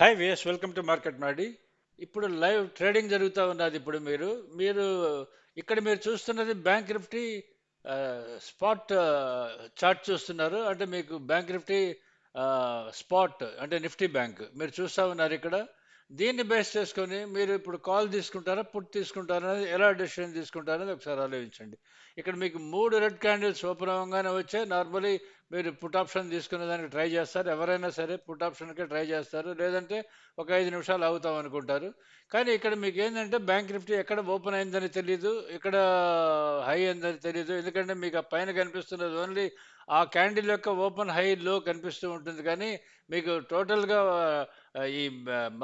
Hi VS welcome to market మాడి ఇప్పుడు live trading జరుగుతూ ఉన్నది ఇప్పుడు మీరు. మీరు ఇక్కడ మీరు చూస్తున్నది బ్యాంక్ నిఫ్టీ స్పాట్ చార్ట్ చూస్తున్నారు. అంటే మీకు బ్యాంక్ నిఫ్టీ స్పాట్ అంటే నిఫ్టీ బ్యాంక్ మీరు చూస్తూ ఉన్నారు ఇక్కడ. దీన్ని బేస్ చేసుకొని మీరు ఇప్పుడు కాల్ తీసుకుంటారా పుట్ తీసుకుంటారా అనేది ఎలా డెసిషన్ తీసుకుంటారనేది ఒకసారి ఆలోచించండి. ఇక్కడ మీకు మూడు రెడ్ క్యాండిల్స్ ఓపెన్ అవ్వగానే వచ్చాయి. నార్మలీ మీరు పుట్ ఆప్షన్ తీసుకునే దానికి ట్రై చేస్తారు. ఎవరైనా సరే పుట్ ఆప్షన్కే ట్రై చేస్తారు. లేదంటే ఒక ఐదు నిమిషాలు అవుతాం అనుకుంటారు. కానీ ఇక్కడ మీకు ఏంటంటే బ్యాంక్ నిఫ్టీ ఎక్కడ ఓపెన్ అయిందని తెలియదు ఇక్కడ హై అయిందని తెలియదు ఎందుకంటే మీకు ఆ పైన కనిపిస్తున్నది ఓన్లీ ఆ క్యాండిల్ యొక్క ఓపెన్ హై లో కనిపిస్తూ ఉంటుంది. కానీ మీకు టోటల్గా ఈ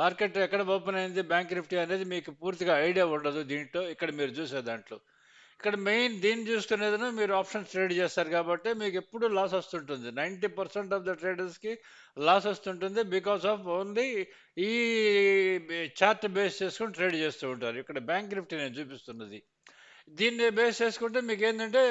మార్కెట్ ఎక్కడ ఓపెన్ అయింది బ్యాంక్ నిఫ్టీ అనేది మీకు పూర్తిగా ఐడియా ఉండదు దీంట్లో. ఇక్కడ మీరు చూసే దాంట్లో. ఇక్కడ మెయిన్ దీన్ని చూసుకునేది మీరు ఆప్షన్స్ ట్రేడ్ చేస్తారు కాబట్టి మీకు ఎప్పుడు లాస్ వస్తుంటుంది. నైంటీ పర్సెంట్ ఆఫ్ ద ట్రేడర్స్కి లాస్ వస్తుంటుంది బికాస్ ఆఫ్ ఓన్లీ ఈ చార్ట్ బేస్ చేసుకుని ట్రేడ్ చేస్తూ ఉంటారు. ఇక్కడ బ్యాంక్ నిఫ్టీ నేను చూపిస్తున్నది. దీన్ని బేస్ చేసుకుంటే మీకు ఏంటంటే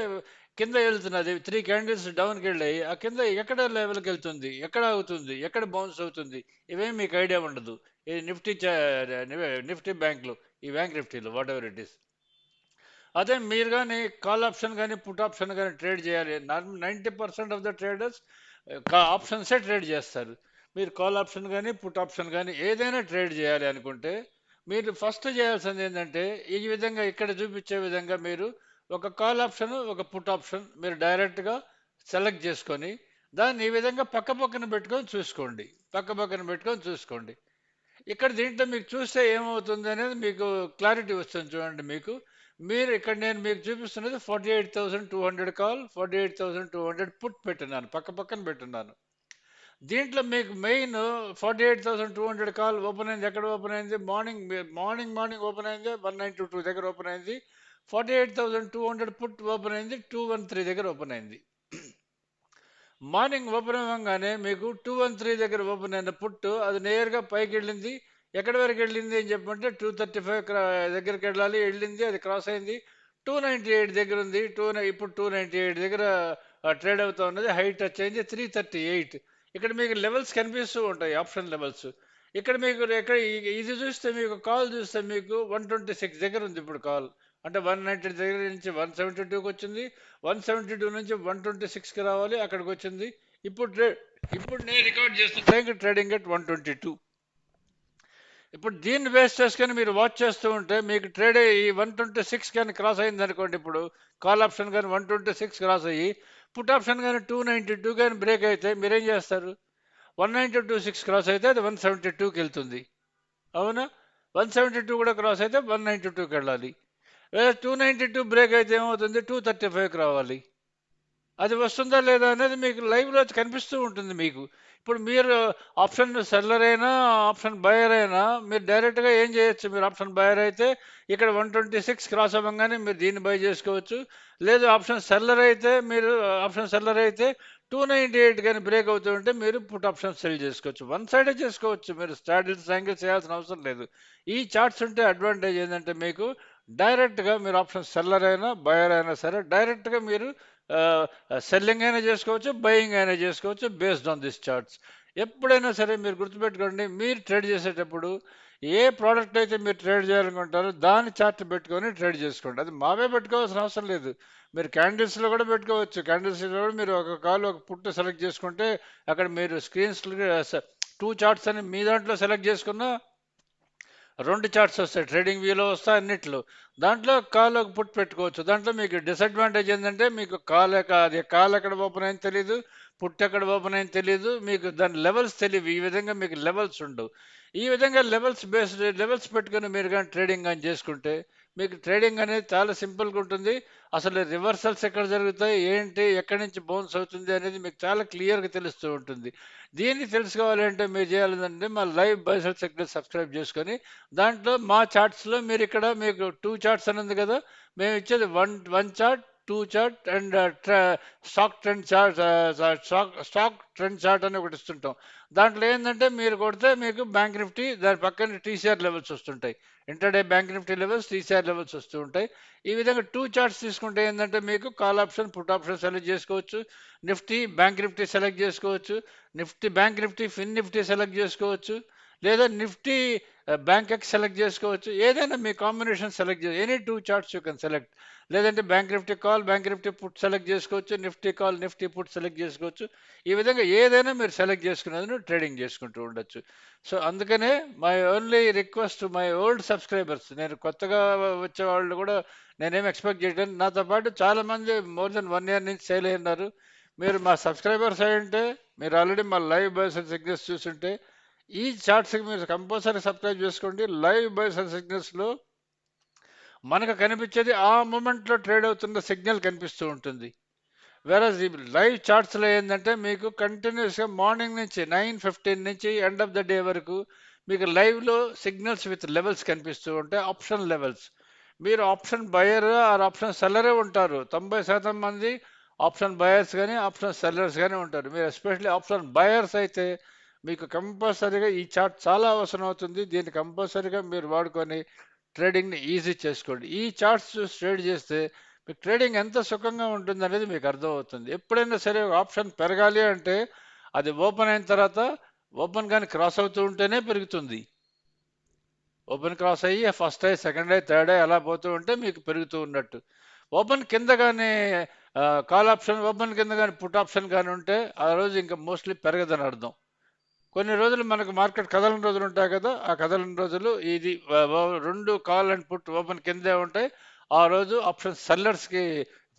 కింద వెళ్తున్నది. త్రీ క్యాండిల్స్ డౌన్కి వెళ్ళాయి. ఆ కింద ఎక్కడ లెవెల్కి వెళ్తుంది? ఎక్కడ అవుతుంది ఎక్కడ బౌన్స్ అవుతుంది? ఇవేం మీకు ఐడియా ఉండదు. ఈ నిఫ్టీ నిఫ్టీ బ్యాంక్లు ఈ బ్యాంక్ నిఫ్టీలు వాట్ ఎవర్ ఇట్ ఈస్ అదే మీరు కానీ కాల్ ఆప్షన్ కానీ పుట్ ఆప్షన్ కానీ ట్రేడ్ చేయాలి. Normal ninety percent of the traders ఆప్షన్సే trade చేస్తారు. మీరు కాల్ ఆప్షన్ కానీ పుట్ ఆప్షన్ కానీ ఏదైనా ట్రేడ్ చేయాలి అనుకుంటే మీరు ఫస్ట్ చేయాల్సింది ఏంటంటే ఈ విధంగా ఇక్కడ చూపించే విధంగా మీరు ఒక కాల్ ఆప్షన్ ఒక పుట్ ఆప్షన్ మీరు డైరెక్ట్గా సెలెక్ట్ చేసుకొని దాన్ని ఈ విధంగా పక్క పక్కన పెట్టుకొని చూసుకోండి. పక్క పక్కన పెట్టుకొని చూసుకోండి. ఇక్కడ దీంట్లో మీకు చూస్తే ఏమవుతుంది అనేది మీకు క్లారిటీ వస్తుంది చూడండి మీకు. మీరు ఇక్కడ నేను మీకు చూపిస్తున్నది forty eight thousand two hundred call forty eight thousand two hundred put పెట్టున్నాను పక్క పక్కన పెట్టున్నాను. దీంట్లో మీకు main forty eight thousand two hundred call open అయింది. ఎక్కడ ఓపెన్ అయింది? మార్నింగ్ మార్నింగ్ మార్నింగ్ ఓపెన్ అయింది. వన్ నైన్ టూ టూ దగ్గర ఓపెన్ అయింది. Forty eight thousand two hundred put open అయింది. టూ వన్ త్రీ దగ్గర ఓపెన్ అయింది. మార్నింగ్ ఓపెన్ అవ్వగానే మీకు టూ వన్ త్రీ దగ్గర ఓపెన్ అయిన పుట్టు అది నేరుగా పైకి వెళ్ళింది. ఎక్కడి వరకు వెళ్ళింది అని చెప్పంటే టూ థర్టీ ఫైవ్ దగ్గరికి వెళ్ళాలి వెళ్ళింది అది క్రాస్ అయింది. టూ నైంటీ ఎయిట్ దగ్గర ఉంది టూ ఇప్పుడు టూ నైంటీ ఎయిట్ దగ్గర ట్రేడ్ అవుతా ఉన్నది. హైట్ టచ్ అయింది త్రీ థర్టీ ఎయిట్. ఇక్కడ మీకు లెవెల్స్ కనిపిస్తూ ఉంటాయి ఆప్షన్ లెవెల్స్. ఇక్కడ మీకు ఎక్కడ ఇది చూస్తే మీకు కాల్ చూస్తే మీకు వన్ ట్వంటీ సిక్స్ దగ్గర ఉంది ఇప్పుడు కాల్. అంటే వన్ నైంటీ దగ్గర నుంచి వన్ సెవెంటీ టూకి వచ్చింది వన్ సెవెంటీ టూ నుంచి వన్ ట్వంటీ సిక్స్కి రావాలి అక్కడికి వచ్చింది. ఇప్పుడు ట్రేడ్ ఇప్పుడు నేను రికార్డ్ చేస్తున్న trading at one twenty two. ఇప్పుడు దీన్ని బేస్ చేసుకొని మీరు వాచ్ చేస్తూ ఉంటే మీకు ట్రేడ్ ఈ వన్ ట్వంటీ సిక్స్ కానీ క్రాస్ అయింది అనుకోండి ఇప్పుడు కాల్ ఆప్షన్ కానీ వన్ ట్వంటీ సిక్స్ క్రాస్ అయ్యి పుట్ ఆప్షన్ కానీ టూ నైంటీ టూ కానీ బ్రేక్ అయితే మీరేం చేస్తారు? One ninety two six cross అయితే అది వన్ సెవెంటీ టూకి వెళ్తుంది. అవునా? వన్ సెవెంటీ టూ కూడా క్రాస్ అయితే వన్ నైంటీ టూకి వెళ్ళాలి. లేదా టూ నైంటీ టూ బ్రేక్ అయితే ఏమవుతుంది? టూ థర్టీ ఫైవ్కి రావాలి. అది వస్తుందా లేదా అనేది మీకు లైవ్లో కనిపిస్తూ ఉంటుంది మీకు. ఇప్పుడు మీరు ఆప్షన్ సెల్లర్ అయినా ఆప్షన్ బయర్ అయినా మీరు డైరెక్ట్గా ఏం చేయొచ్చు? మీరు ఆప్షన్ బయర్ అయితే ఇక్కడ వన్ ట్వంటీ సిక్స్ క్రాస్ అవ్వగానే మీరు దీన్ని బై చేసుకోవచ్చు. లేదు ఆప్షన్ సెల్లర్ అయితే మీరు ఆప్షన్ సెల్లర్ అయితే టూ నైంటీ ఎయిట్ కానీ బ్రేక్ అవుతుంటే మీరు పుట్ ఆప్షన్ సెల్ చేసుకోవచ్చు. వన్ సైడే చేసుకోవచ్చు. మీరు స్టాడిల్స్ యాంగిల్ చేయాల్సిన అవసరం లేదు. ఈ చార్ట్స్ ఉంటే అడ్వాంటేజ్ ఏంటంటే మీకు డైరెక్ట్గా మీరు ఆప్షన్ సెల్లర్ అయినా బయర్ అయినా సరే డైరెక్ట్గా మీరు సెల్లింగ్ అయినా చేసుకోవచ్చు బయింగ్ అయినా చేసుకోవచ్చు బేస్డ్ ఆన్ దిస్ చార్ట్స్ ఎప్పుడైనా సరే మీరు గుర్తుపెట్టుకోండి మీరు ట్రేడ్ చేసేటప్పుడు ఏ ప్రోడక్ట్ అయితే మీరు ట్రేడ్ చేయాలనుకుంటారో దాని చార్ట్ పెట్టుకొని ట్రేడ్ చేసుకోండి. అది మావే పెట్టుకోవాల్సిన అవసరం లేదు. మీరు క్యాండిల్స్లో కూడా పెట్టుకోవచ్చు. క్యాండిల్స్లో కూడా మీరు ఒక కాల్ ఒక పుట్టు సెలెక్ట్ చేసుకుంటే అక్కడ మీరు స్క్రీన్స్ టూ చార్ట్స్ అని మీ దాంట్లో సెలెక్ట్ చేసుకున్నా రెండు చార్ట్స్ వస్తాయి ట్రేడింగ్ వ్యూలో వస్తాయి అన్నిట్లో. దాంట్లో కాల్ ఒక పుట్ పెట్టుకోవచ్చు. దాంట్లో మీకు డిసడ్వాంటేజ్ ఏంటంటే మీకు కాల్ అది కాల్ ఎక్కడ ఓపెన్ అయింది తెలియదు పుట్ ఎక్కడ ఓపెన్ అయింది తెలియదు మీకు దాని లెవెల్స్ తెలియదు ఈ విధంగా మీకు లెవెల్స్ ఉండవు. ఈ విధంగా లెవెల్స్ బేస్డ్ లెవెల్స్ పెట్టుకుని మీరు కానీ ట్రేడింగ్ కానీ చేసుకుంటే మీకు ట్రేడింగ్ అనేది చాలా సింపుల్గా ఉంటుంది. అసలు రివర్సల్స్ ఎక్కడ జరుగుతాయి? ఏంటి? ఎక్కడి నుంచి బౌన్స్ అవుతుంది అనేది మీకు చాలా క్లియర్గా తెలుస్తూ ఉంటుంది. దీన్ని తెలుసుకోవాలంటే మీరు చేయాలంటే మా లైవ్ బైసల్ సెక్టర్ సబ్స్క్రైబ్ చేసుకొని దాంట్లో మా చార్ట్స్లో మీరు ఇక్కడ మీకు టూ చార్ట్స్ అనేది కదా మేము ఇచ్చేది one one chart two chart and stock trend chart stock stock trend chart అని ఒకటి ఇస్తుంటాం. దాంట్లో ఏంటంటే మీరు కొడితే మీకు బ్యాంక్ నిఫ్టీ దాని పక్కన టీసీఆర్ లెవెల్స్ వస్తుంటాయి. Intraday bank Nifty levels TCR levels వస్తూ ఉంటాయి. ఈ విధంగా టూ చార్ట్స్ తీసుకుంటే ఏంటంటే మీకు call option put option select చేసుకోవచ్చు. నిఫ్టీ బ్యాంక్ నిఫ్టీ సెలెక్ట్ చేసుకోవచ్చు. Nifty bank Nifty fin Nifty select చేసుకోవచ్చు. లేదా నిఫ్టీ బ్యాంక్ ఎక్స్ సెలెక్ట్ చేసుకోవచ్చు. ఏదైనా మీ కాంబినేషన్ సెలెక్ట్ చేసి any two charts you can select లేదంటే bank Nifty call bank Nifty put select చేసుకోవచ్చు Nifty call Nifty put select చేసుకోవచ్చు. ఈ విధంగా ఏదైనా మీరు సెలెక్ట్ చేసుకునేది ట్రేడింగ్ చేసుకుంటూ ఉండొచ్చు. సో అందుకనే my only request my old subscribers నేను కొత్తగా వచ్చే వాళ్ళు కూడా నేనేం ఎక్స్పెక్ట్ చేయడం నాతో పాటు చాలా మంది మోర్ దెన్ వన్ ఇయర్ నుంచి సేల్ అయినారు మీరు మా సబ్స్క్రైబర్స్ అయి ఉంటే మీరు ఆల్రెడీ మా లైవ్ బయోసెన్స్ అండ్ చూసుంటే ఈ చార్ట్స్కి మీరు కంపల్సరీ సబ్స్క్రైబ్ చేసుకోండి. లైవ్ బైస్ అండ్ సిగ్నల్స్లో మనకు కనిపించేది ఆ మూమెంట్లో ట్రేడ్ అవుతున్న సిగ్నల్ కనిపిస్తూ ఉంటుంది. వేరస్ ఈ లైవ్ చార్ట్స్లో ఏంటంటే మీకు కంటిన్యూస్గా మార్నింగ్ నుంచి నైన్ ఫిఫ్టీన్ నుంచి ఎండ్ ఆఫ్ ద డే వరకు మీకు లైవ్లో సిగ్నల్స్ విత్ లెవెల్స్ కనిపిస్తూ ఉంటాయి ఆప్షన్ లెవెల్స్ మీరు ఆప్షన్ బయర్ ఆర్ ఆప్షన్ సెల్లరే ఉంటారు. తొంభై శాతం మంది ఆప్షన్ బయర్స్ కానీ ఆప్షన్ సెల్లర్స్ కానీ ఉంటారు. మీరు ఎస్పెషల్లీ ఆప్షన్ బయర్స్ అయితే మీకు కంపల్సరీగా ఈ చార్ట్ చాలా అవసరం అవుతుంది. దీన్ని కంపల్సరీగా మీరు వాడుకొని ట్రేడింగ్ని ఈజీ చేసుకోండి. ఈ చార్ట్స్ చూసి ట్రేడ్ చేస్తే మీకు ట్రేడింగ్ ఎంత సుఖంగా ఉంటుంది అనేది మీకు అర్థమవుతుంది. ఎప్పుడైనా సరే ఆప్షన్ పెరగాలి అంటే అది ఓపెన్ అయిన తర్వాత ఓపెన్ కానీ క్రాస్ అవుతూ ఉంటేనే పెరుగుతుంది. ఓపెన్ క్రాస్ అయ్యి ఫస్ట్ అయ్యి సెకండ్ అయ్యి థర్డ్ అయ్యి అలా పోతూ ఉంటే మీకు పెరుగుతూ ఉన్నట్టు. ఓపెన్ కింద కానీ కాల్ ఆప్షన్ ఓపెన్ కింద కానీ పుట్ ఆప్షన్ కానీ ఉంటే ఆ రోజు ఇంకా మోస్ట్లీ పెరగదని అర్థం. కొన్ని రోజులు మనకు మార్కెట్ కదలని రోజులు ఉంటాయి కదా ఆ కదలని రోజులు ఇది రెండు కాల్ అండ్ పుట్ ఓపెన్ కిందే ఉంటాయి. ఆ రోజు ఆప్షన్ సెల్లర్స్కి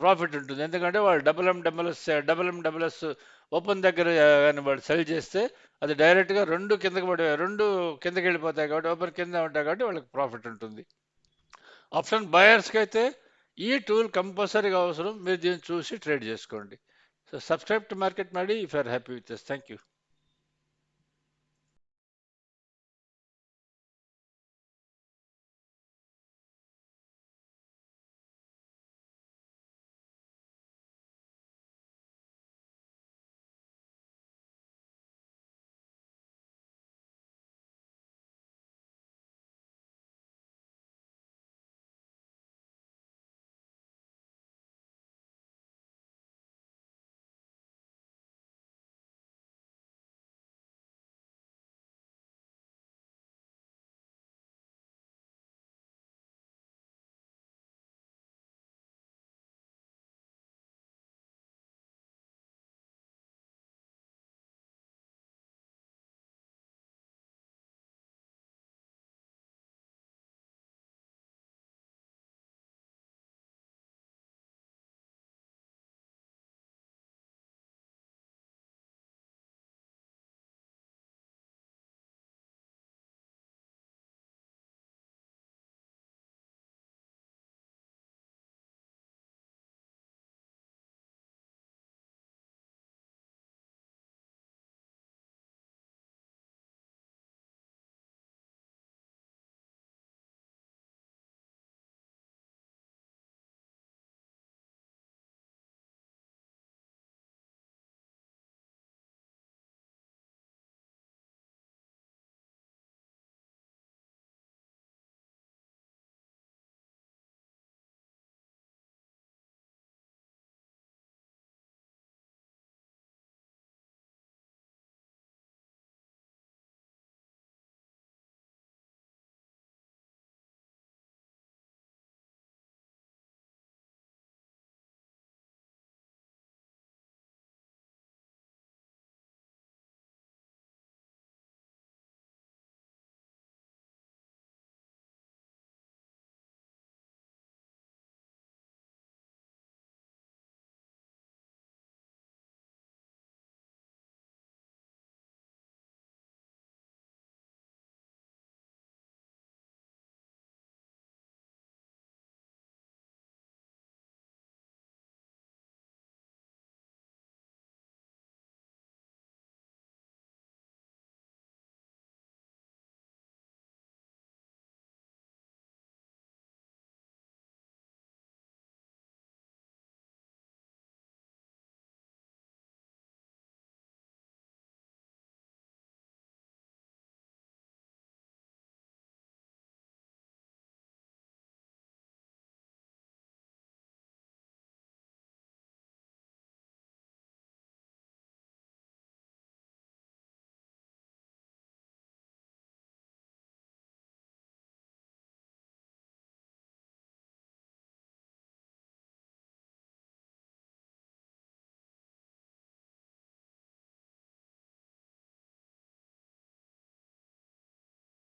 ప్రాఫిట్ ఉంటుంది. ఎందుకంటే వాళ్ళు double M double double M double S open దగ్గర కానీ వాళ్ళు సెల్ చేస్తే అది డైరెక్ట్గా రెండు కిందకి పడి రెండు కిందకి వెళ్ళిపోతాయి కాబట్టి ఓపెన్ కింద ఉంటాయి కాబట్టి వాళ్ళకి ప్రాఫిట్ ఉంటుంది. ఆప్షన్ బయర్స్కి అయితే ఈ టూల్ కంపల్సరీగా అవసరం. మీరు దీన్ని చూసి ట్రేడ్ చేసుకోండి. సో సబ్స్క్రైబ్ టు మార్కెట్ మడి if are happy with thank you.